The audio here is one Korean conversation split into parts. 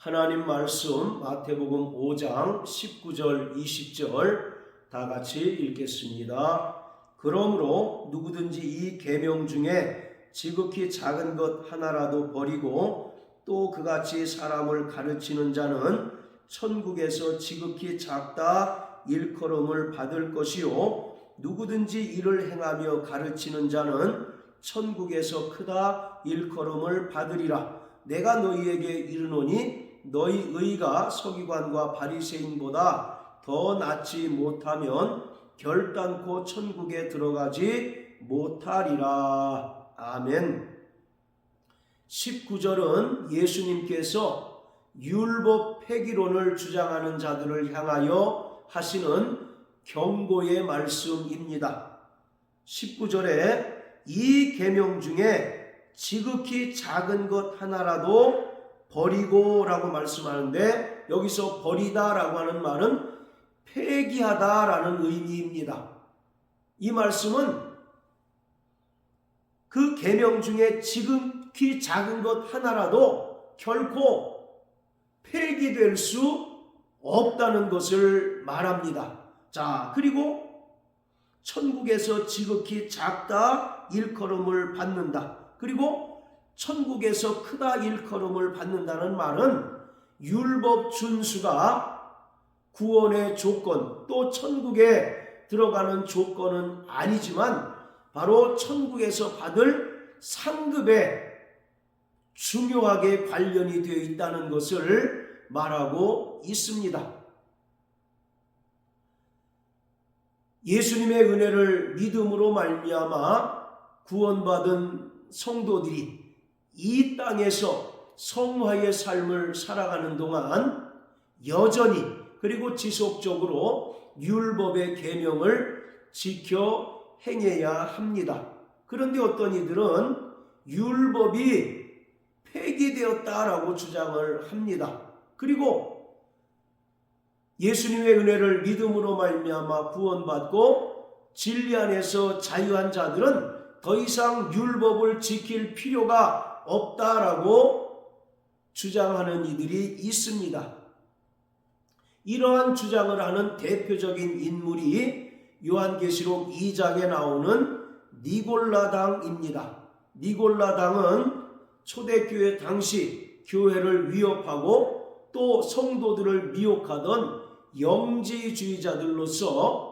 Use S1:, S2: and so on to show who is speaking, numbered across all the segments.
S1: 하나님 말씀 마태복음 5장 19절 20절 다 같이 읽겠습니다. 그러므로 누구든지 이 계명 중에 지극히 작은 것 하나라도 버리고 또 그같이 사람을 가르치는 자는 천국에서 지극히 작다 일컬음을 받을 것이요 누구든지 이를 행하며 가르치는 자는 천국에서 크다 일컬음을 받으리라 내가 너희에게 이르노니 너희 의가 서기관과 바리새인보다 더 낫지 못하면 결단코 천국에 들어가지 못하리라 아멘 19절은 예수님께서 율법 폐기론을 주장하는 자들을 향하여 하시는 경고의 말씀입니다. 19절에 이 계명 중에 지극히 작은 것 하나라도 버리고라고 말씀하는데 여기서 버리다라고 하는 말은 폐기하다라는 의미입니다. 이 말씀은 그 계명 중에 지극히 작은 것 하나라도 결코 폐기될 수 없다는 것을 말합니다. 자, 그리고 천국에서 지극히 작다 일컬음을 받는다. 그리고 천국에서 크다 일컬음을 받는다는 말은 율법 준수가 구원의 조건 또 천국에 들어가는 조건은 아니지만 바로 천국에서 받을 상급에 중요하게 관련이 되어 있다는 것을 말하고 있습니다. 예수님의 은혜를 믿음으로 말미암아 구원받은 성도들이 이 땅에서 성화의 삶을 살아가는 동안 여전히 그리고 지속적으로 율법의 계명을 지켜 행해야 합니다. 그런데 어떤 이들은 율법이 폐기되었다라고 주장을 합니다. 그리고 예수님의 은혜를 믿음으로 말미암아 구원받고 진리 안에서 자유한 자들은 더 이상 율법을 지킬 필요가 없다라고 주장하는 이들이 있습니다. 이러한 주장을 하는 대표적인 인물이 요한계시록 2장에 나오는 니골라당입니다. 니골라당은 초대교회 당시 교회를 위협하고 또 성도들을 미혹하던 영지주의자들로서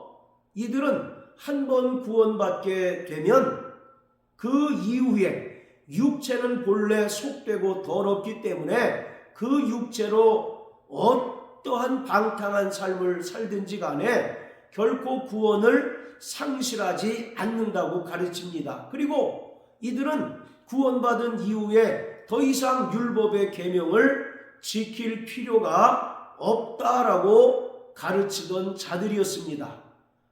S1: 이들은 한 번 구원받게 되면 그 이후에 육체는 본래 속되고 더럽기 때문에 그 육체로 어떠한 방탕한 삶을 살든지 간에 결코 구원을 상실하지 않는다고 가르칩니다. 그리고 이들은 구원받은 이후에 더 이상 율법의 계명을 지킬 필요가 없다라고 가르치던 자들이었습니다.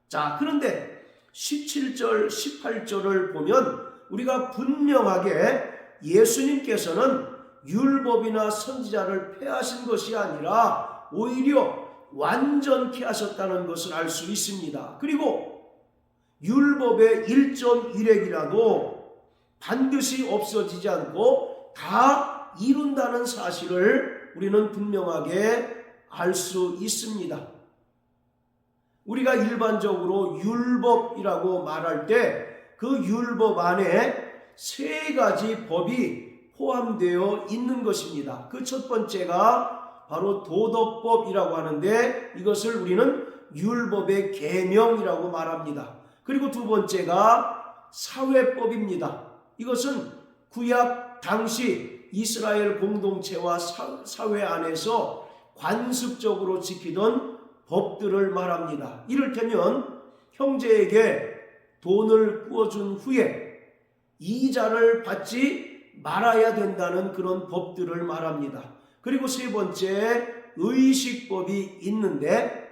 S1: 자, 그런데 17절, 18절을 보면 우리가 분명하게 예수님께서는 율법이나 선지자를 폐하신 것이 아니라 오히려 완전케 하셨다는 것을 알 수 있습니다. 그리고 율법의 1.1핵이라도 반드시 없어지지 않고 다 이룬다는 사실을 우리는 분명하게 알 수 있습니다. 우리가 일반적으로 율법이라고 말할 때 그 율법 안에 세 가지 법이 포함되어 있는 것입니다. 그 첫 번째가 바로 도덕법이라고 하는데 이것을 우리는 율법의 계명이라고 말합니다. 그리고 두 번째가 사회법입니다. 이것은 구약 당시 이스라엘 공동체와 사회 안에서 관습적으로 지키던 법들을 말합니다. 이를테면 형제에게 돈을 꾸어준 후에 이자를 받지 말아야 된다는 그런 법들을 말합니다. 그리고 세 번째 의식법이 있는데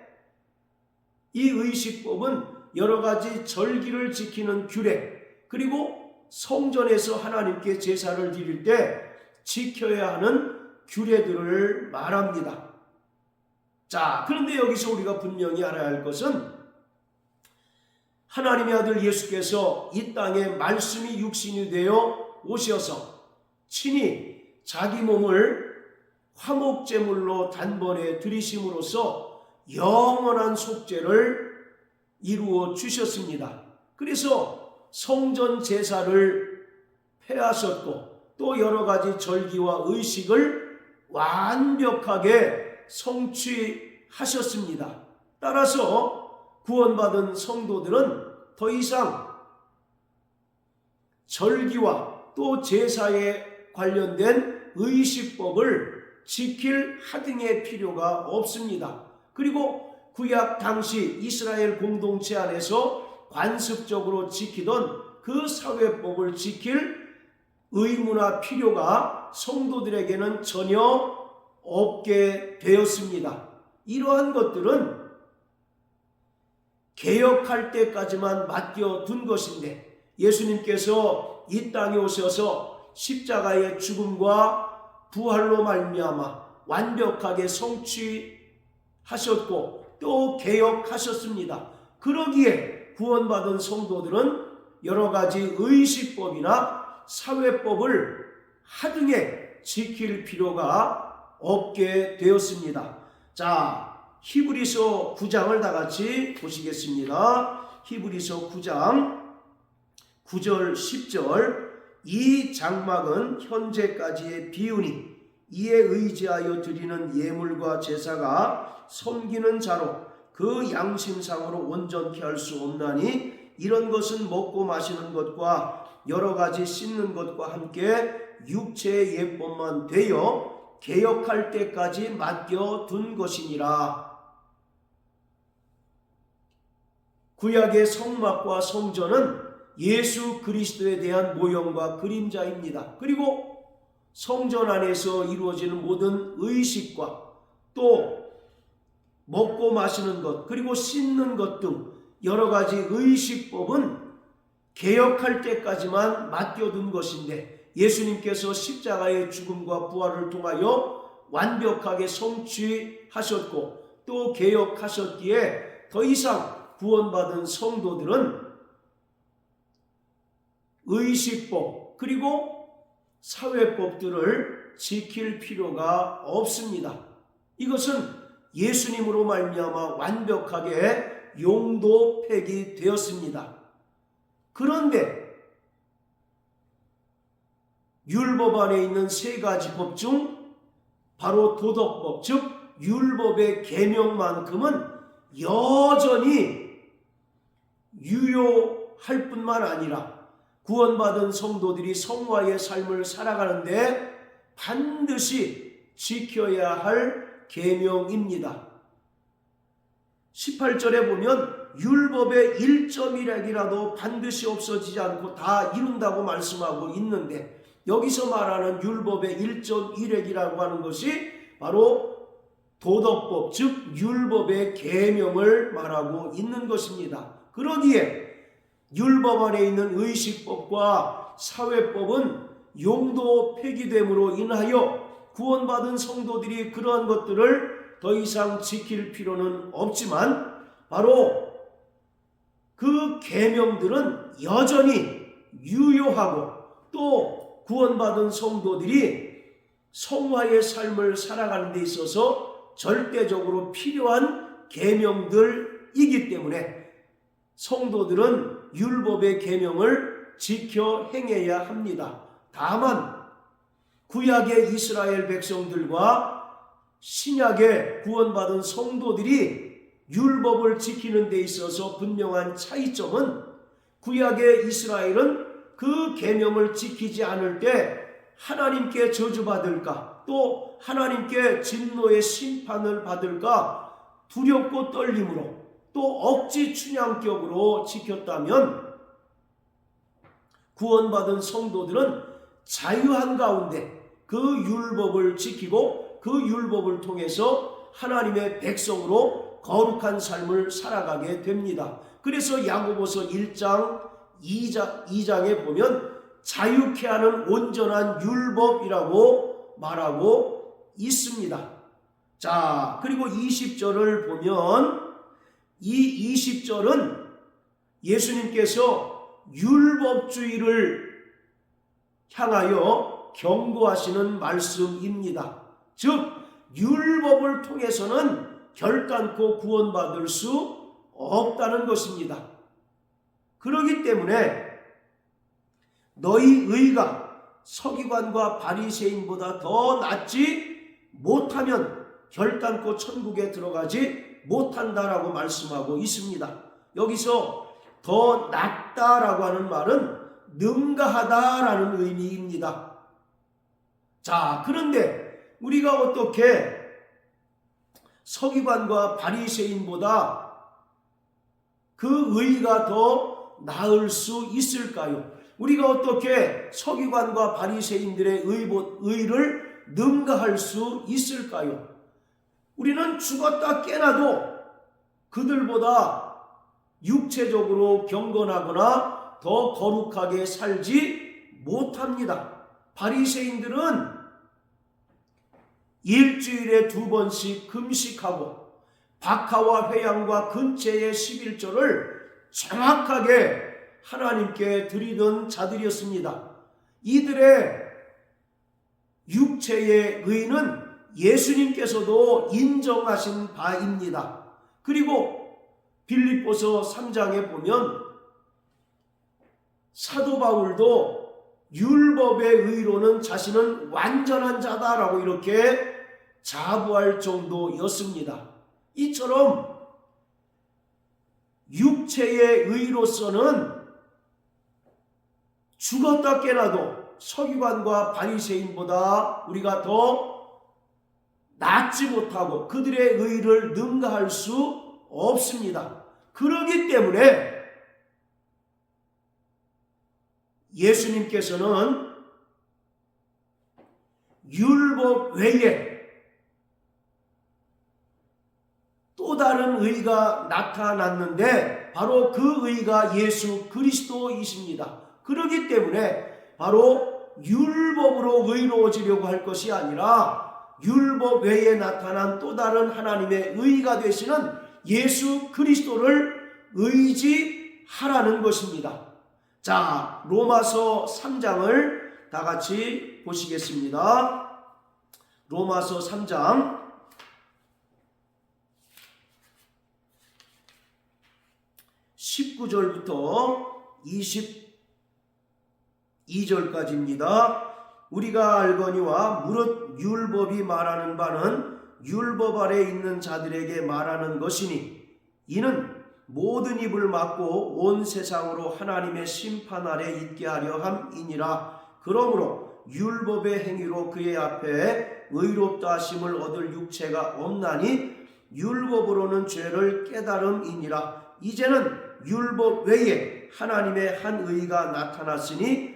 S1: 이 의식법은 여러 가지 절기를 지키는 규례 그리고 성전에서 하나님께 제사를 드릴 때 지켜야 하는 규례들을 말합니다. 자, 그런데 여기서 우리가 분명히 알아야 할 것은 하나님의 아들 예수께서 이 땅에 말씀이 육신이 되어 오셔서 친히 자기 몸을 화목제물로 단번에 드리심으로써 영원한 속죄를 이루어 주셨습니다. 그래서 성전 제사를 폐하셨고 또 여러 가지 절기와 의식을 완벽하게 성취하셨습니다. 따라서 구원받은 성도들은 더 이상 절기와 또 제사에 관련된 의식법을 지킬 하등의 필요가 없습니다. 그리고 구약 당시 이스라엘 공동체 안에서 관습적으로 지키던 그 사회법을 지킬 의무나 필요가 성도들에게는 전혀 없게 되었습니다. 이러한 것들은 개혁할 때까지만 맡겨둔 것인데 예수님께서 이 땅에 오셔서 십자가의 죽음과 부활로 말미암아 완벽하게 성취하셨고 또 개혁하셨습니다. 그러기에 구원받은 성도들은 여러 가지 의식법이나 사회법을 하등에 지킬 필요가 없게 되었습니다. 자, 히브리서 9장을 다 같이 보시겠습니다. 히브리서 9장 9절 10절 이 장막은 현재까지의 비운이 이에 의지하여 드리는 예물과 제사가 섬기는 자로 그 양심상으로 온전케 할 수 없나니 이런 것은 먹고 마시는 것과 여러 가지 씻는 것과 함께 육체의 예법만 되어 개혁할 때까지 맡겨 둔 것이니라. 구약의 성막과 성전은 예수 그리스도에 대한 모형과 그림자입니다. 그리고 성전 안에서 이루어지는 모든 의식과 또 먹고 마시는 것, 그리고 씻는 것 등 여러 가지 의식법은 개혁할 때까지만 맡겨둔 것인데 예수님께서 십자가의 죽음과 부활을 통하여 완벽하게 성취하셨고 또 개혁하셨기에 더 이상 구원받은 성도들은 의식법 그리고 사회법들을 지킬 필요가 없습니다. 이것은 예수님으로 말미암아 완벽하게 용도 폐기 되었습니다. 그런데 율법 안에 있는 세 가지 법 중 바로 도덕법 즉 율법의 계명만큼은 여전히 유효할 뿐만 아니라 구원받은 성도들이 성화의 삶을 살아가는데 반드시 지켜야 할 계명입니다. 18절에 보면 율법의 1.1핵이라도 반드시 없어지지 않고 다 이룬다고 말씀하고 있는데 여기서 말하는 율법의 1.1핵이라고 하는 것이 바로 도덕법 즉 율법의 계명을 말하고 있는 것입니다. 그러기에 율법 안에 있는 의식법과 사회법은 용도 폐기됨으로 인하여 구원받은 성도들이 그러한 것들을 더 이상 지킬 필요는 없지만 바로 그 계명들은 여전히 유효하고 또 구원받은 성도들이 성화의 삶을 살아가는 데 있어서 절대적으로 필요한 계명들이기 때문에 성도들은 율법의 계명을 지켜 행해야 합니다. 다만 구약의 이스라엘 백성들과 신약의 구원받은 성도들이 율법을 지키는 데 있어서 분명한 차이점은 구약의 이스라엘은 그 계명을 지키지 않을 때 하나님께 저주받을까 또 하나님께 진노의 심판을 받을까 두렵고 떨림으로 또 억지 춘향격으로 지켰다면 구원받은 성도들은 자유한 가운데 그 율법을 지키고 그 율법을 통해서 하나님의 백성으로 거룩한 삶을 살아가게 됩니다. 그래서 야고보서 1장 2장, 2장에 보면 자유케 하는 온전한 율법이라고 말하고 있습니다. 자, 그리고 20절을 보면 이 20절은 예수님께서 율법주의를 향하여 경고하시는 말씀입니다. 즉 율법을 통해서는 결단코 구원받을 수 없다는 것입니다. 그러기 때문에 너희 의가 서기관과 바리새인보다 더 낫지 못하면 결단코 천국에 들어가지 못한다라고 말씀하고 있습니다. 여기서 더 낫다라고 하는 말은 능가하다라는 의미입니다. 자, 그런데 우리가 어떻게 서기관과 바리새인보다 그 의가 더 나을 수 있을까요? 우리가 어떻게 서기관과 바리새인들의 의를 능가할 수 있을까요? 우리는 죽었다 깨나도 그들보다 육체적으로 경건하거나 더 거룩하게 살지 못합니다. 바리새인들은 일주일에 두 번씩 금식하고 박하와 회양과 근체의 11조를 정확하게 하나님께 드리던 자들이었습니다. 이들의 육체의 의는 예수님께서도 인정하신 바입니다. 그리고 빌립보서 3장에 보면 사도 바울도 율법의 의로는 자신은 완전한 자다라고 이렇게 자부할 정도였습니다. 이처럼 육체의 의로서는 죽었다 깨나도 서기관과 바리새인보다 우리가 더 낫지 못하고 그들의 의를 능가할 수 없습니다. 그러기 때문에 예수님께서는 율법 외에 또 다른 의가 나타났는데 바로 그 의가 예수 그리스도이십니다. 그러기 때문에 바로 율법으로 의로워지려고 할 것이 아니라 율법 외에 나타난 또 다른 하나님의 의가 되시는 예수 그리스도를 의지하라는 것입니다. 자, 로마서 3장을 다 같이 보시겠습니다. 로마서 3장 19절부터 22절까지입니다. 우리가 알거니와 무릇 율법이 말하는 바는 율법 아래 있는 자들에게 말하는 것이니 이는 모든 입을 막고 온 세상으로 하나님의 심판 아래 있게 하려 함이니라. 그러므로 율법의 행위로 그의 앞에 의롭다 하심을 얻을 육체가 없나니 율법으로는 죄를 깨달음이니라. 이제는 율법 외에 하나님의 한 의가 나타났으니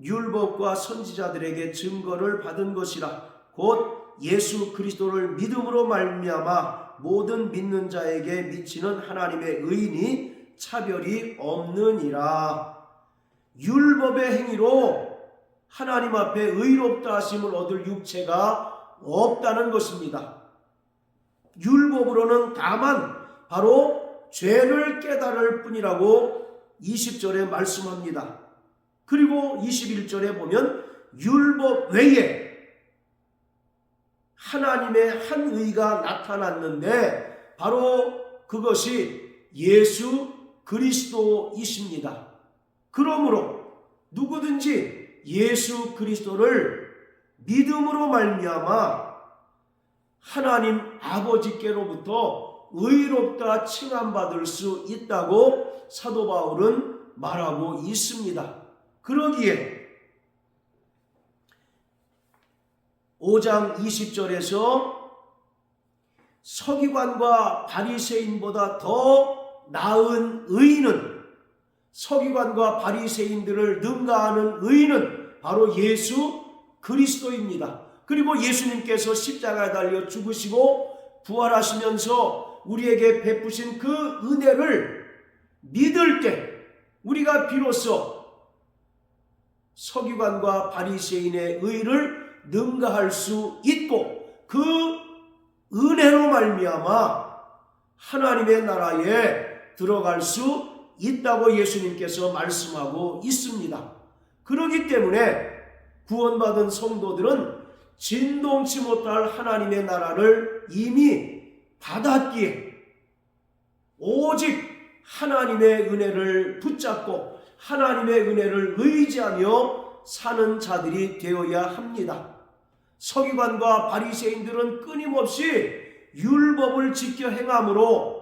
S1: 율법과 선지자들에게 증거를 받은 것이라 곧 예수 그리스도를 믿음으로 말미암아 모든 믿는 자에게 미치는 하나님의 의인이 차별이 없느니라 율법의 행위로 하나님 앞에 의롭다 하심을 얻을 육체가 없다는 것입니다. 율법으로는 다만 바로 죄를 깨달을 뿐이라고 20절에 말씀합니다. 그리고 21절에 보면 율법 외에 하나님의 한 의가 나타났는데 바로 그것이 예수 그리스도이십니다. 그러므로 누구든지 예수 그리스도를 믿음으로 말미암아 하나님 아버지께로부터 의롭다 칭함 받을 수 있다고 사도 바울은 말하고 있습니다. 그러기에 5장 20절에서 서기관과 바리새인보다 더 나은 의인은 서기관과 바리새인들을 능가하는 의인은 바로 예수 그리스도입니다. 그리고 예수님께서 십자가에 달려 죽으시고 부활하시면서 우리에게 베푸신 그 은혜를 믿을 때 우리가 비로소 서기관과 바리새인의 의를 능가할 수 있고 그 은혜로 말미암아 하나님의 나라에 들어갈 수 있다고 예수님께서 말씀하고 있습니다. 그러기 때문에 구원받은 성도들은 진동치 못할 하나님의 나라를 이미 받았기에 오직 하나님의 은혜를 붙잡고 하나님의 은혜를 의지하며 사는 자들이 되어야 합니다. 서기관과 바리새인들은 끊임없이 율법을 지켜 행함으로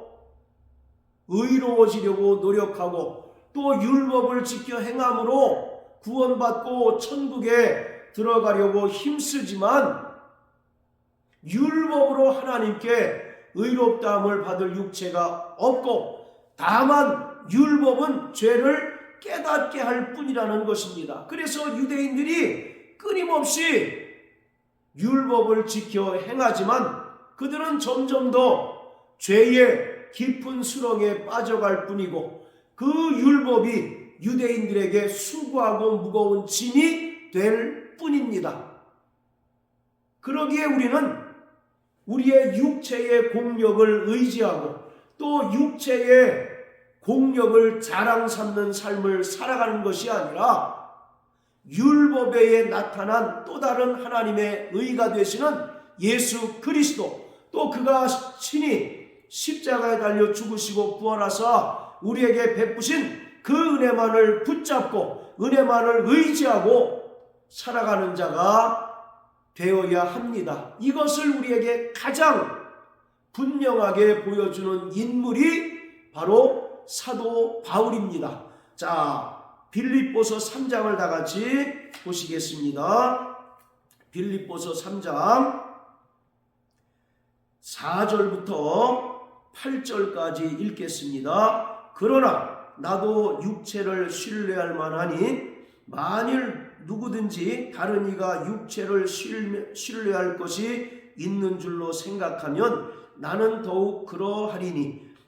S1: 의로워지려고 노력하고 또 율법을 지켜 행함으로 구원받고 천국에 들어가려고 힘쓰지만 율법으로 하나님께 의롭다함을 받을 육체가 없고 다만 율법은 죄를 깨닫게 할 뿐이라는 것입니다. 그래서 유대인들이 끊임없이 율법을 지켜 행하지만 그들은 점점 더 죄의 깊은 수렁에 빠져갈 뿐이고 그 율법이 유대인들에게 수고하고 무거운 짐이 될 뿐입니다. 그러기에 우리는 우리의 육체의 공력을 의지하고 또 육체의 공력을 자랑 삼는 삶을 살아가는 것이 아니라 율법에 나타난 또 다른 하나님의 의가 되시는 예수 그리스도 또 그가 친히 십자가에 달려 죽으시고 부활하사 우리에게 베푸신 그 은혜만을 붙잡고 은혜만을 의지하고 살아가는 자가 되어야 합니다. 이것을 우리에게 가장 분명하게 보여주는 인물이 바로 사도 바울입니다. 자, 빌립보서 3장을 다 같이 보시겠습니다. 빌립보서 3장 4절부터 8절까지 읽겠습니다. 그러나 나도 육체를 신뢰할 만하니 만일 누구든지 다른 이가 육체를 신뢰할 것이 있는 줄로 생각하면 나는 더욱 그러하리니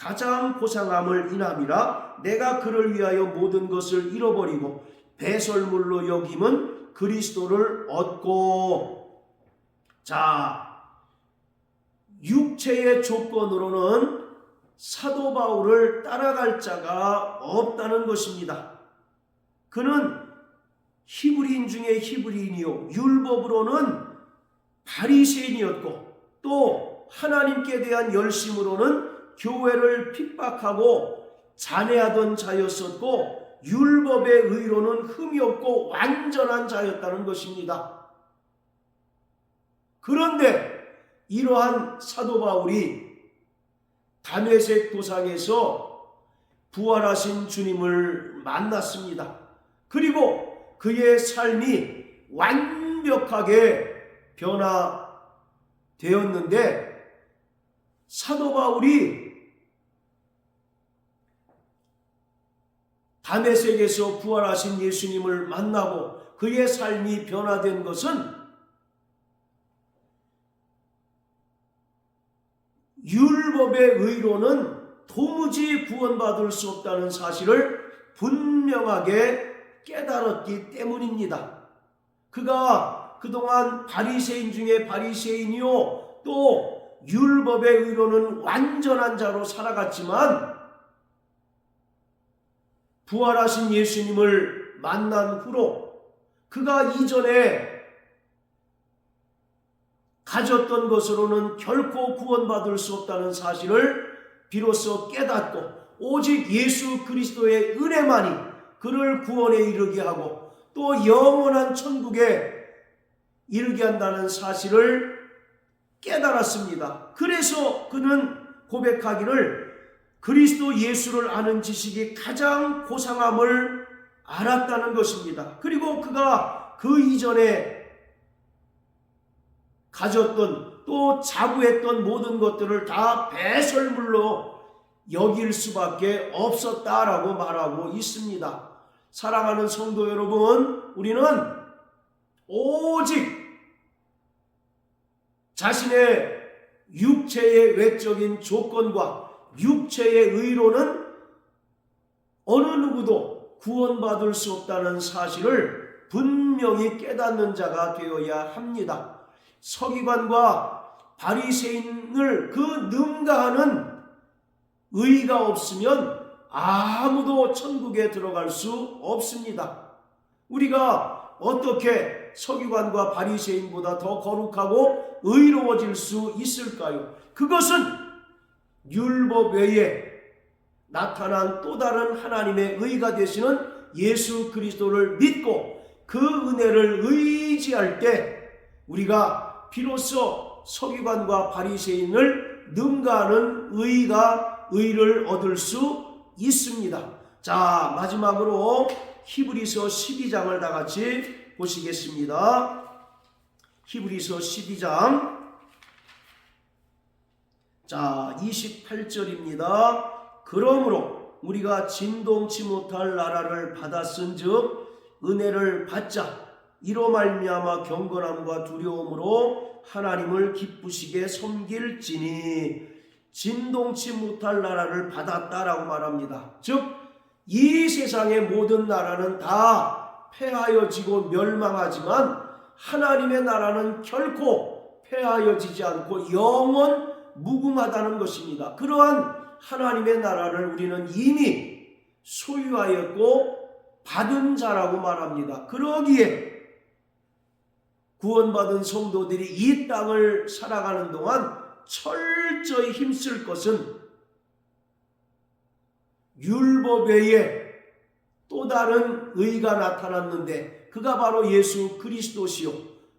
S1: 가장 고상함을 인함이라 내가 그를 위하여 모든 것을 잃어버리고 배설물로 여김은 그리스도를 얻고 자 육체의 조건으로는 사도 바울을 따라갈 자가 없다는 것입니다. 그는 히브리인 중에 히브리인이요 율법으로는 바리새인이었고 또 하나님께 대한 열심으로는 교회를 핍박하고 잔해하던 자였었고 율법의 의로는 흠이 없고 완전한 자였다는 것입니다. 그런데 이러한 사도 바울이 담에색 도상에서 부활하신 주님을 만났습니다. 그리고 그의 삶이 완벽하게 변화되었는데 사도 바울이 담에색에서 부활하신 예수님을 만나고 그의 삶이 변화된 것은 율법의 의로는 도무지 구원받을 수 없다는 사실을 분명하게 깨달았기 때문입니다. 그가 그동안 바리새인 중에 바리새인이요 또 율법의 의로는 완전한 자로 살아갔지만 부활하신 예수님을 만난 후로 그가 이전에 가졌던 것으로는 결코 구원받을 수 없다는 사실을 비로소 깨닫고 오직 예수 그리스도의 은혜만이 그를 구원에 이르게 하고 또 영원한 천국에 이르게 한다는 사실을 깨달았습니다. 그래서 그는 고백하기를 그리스도 예수를 아는 지식이 가장 고상함을 알았다는 것입니다. 그리고 그가 그 이전에 가졌던 또 자부했던 모든 것들을 다 배설물로 여길 수밖에 없었다라고 말하고 있습니다. 사랑하는 성도 여러분, 우리는 오직 자신의 육체의 외적인 조건과 육체의 의로는 어느 누구도 구원받을 수 없다는 사실을 분명히 깨닫는 자가 되어야 합니다. 서기관과 바리새인을 그 능가하는 의가 없으면 아무도 천국에 들어갈 수 없습니다. 우리가 어떻게 서기관과 바리새인보다 더 거룩하고 의로워질 수 있을까요? 그것은 율법 외에 나타난 또 다른 하나님의 의가 되시는 예수 그리스도를 믿고 그 은혜를 의지할 때 우리가 비로소 서기관과 바리새인을 능가하는 의가 의를 얻을 수 있습니다. 자, 마지막으로 히브리서 12장을 다 같이 보시겠습니다. 히브리서 12장 자, 28절입니다. 그러므로 우리가 진동치 못할 나라를 받았은즉 은혜를 받자 이로 말미암아 경건함과 두려움으로 하나님을 기쁘시게 섬길지니 진동치 못할 나라를 받았다라고 말합니다. 즉 이 세상의 모든 나라는 다 패하여지고 멸망하지만 하나님의 나라는 결코 패하여지지 않고 영원 무궁하다는 것입니다. 그러한 하나님의 나라를 우리는 이미 소유하였고 받은 자라고 말합니다. 그러기에 구원받은 성도들이 이 땅을 살아가는 동안 철저히 힘쓸 것은 율법 외에 또 다른 의가 나타났는데 그가 바로 예수 그리스도시요.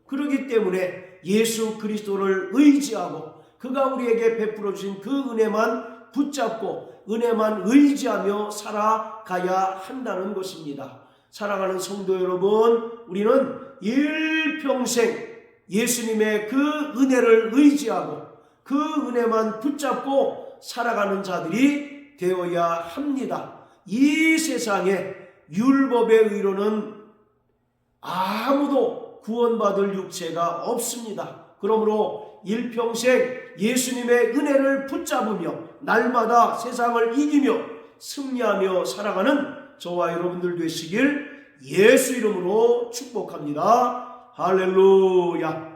S1: 그러기 때문에 예수 그리스도를 의지하고 그가 우리에게 베풀어 주신 그 은혜만 붙잡고 은혜만 의지하며 살아가야 한다는 것입니다. 사랑하는 성도 여러분, 우리는 일평생 예수님의 그 은혜를 의지하고 그 은혜만 붙잡고 살아가는 자들이 되어야 합니다. 이 세상에 율법의 의로는 아무도 구원받을 육체가 없습니다. 그러므로 일평생 예수님의 은혜를 붙잡으며 날마다 세상을 이기며 승리하며 살아가는 저와 여러분들 되시길 예수 이름으로 축복합니다. 할렐루야.